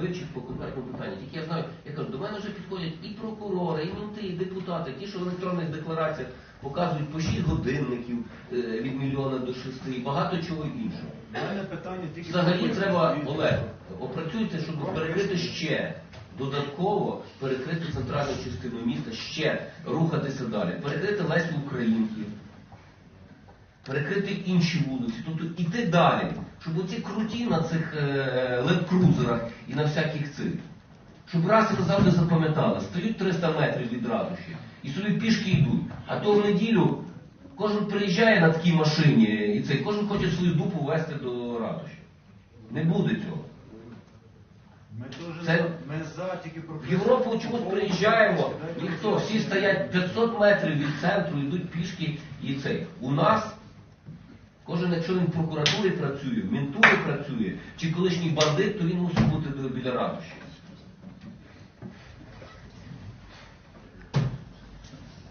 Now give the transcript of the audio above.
вивчив по конкретному питанню. Тільки я знаю, я кажу, до мене вже підходять і прокурори, і мінти, і депутати, ті, що в електронних деклараціях показують по 6 годинників е, від мільйона до 6 і багато чого іншого. Взагалі треба. Олег, опрацюйте, щоб перекрити ще додатково перекрити центральну частину міста, ще рухатися далі, перекрити Лесю Українки, перекрити інші вулиці, тобто іти далі, щоб оці круті на цих е, лендкрузерах і на всяких цих, щоб раз і назавжди запам'ятали, стають 300 метрів від ратуші і собі пішки йдуть. А то в неділю кожен приїжджає на такій машині, і цей, кожен хоче свою дупу вести до ратуші. Не буде цього. Ми Це- за, ми за тільки про В Європу чомусь приїжджаємо, ніхто, всі стоять 500 метрів від центру, йдуть пішки і цей. У нас кожен, якщо він в прокуратурі працює, в ментурі працює, чи колишній бандит, то він мусить бути до- біля ратуші.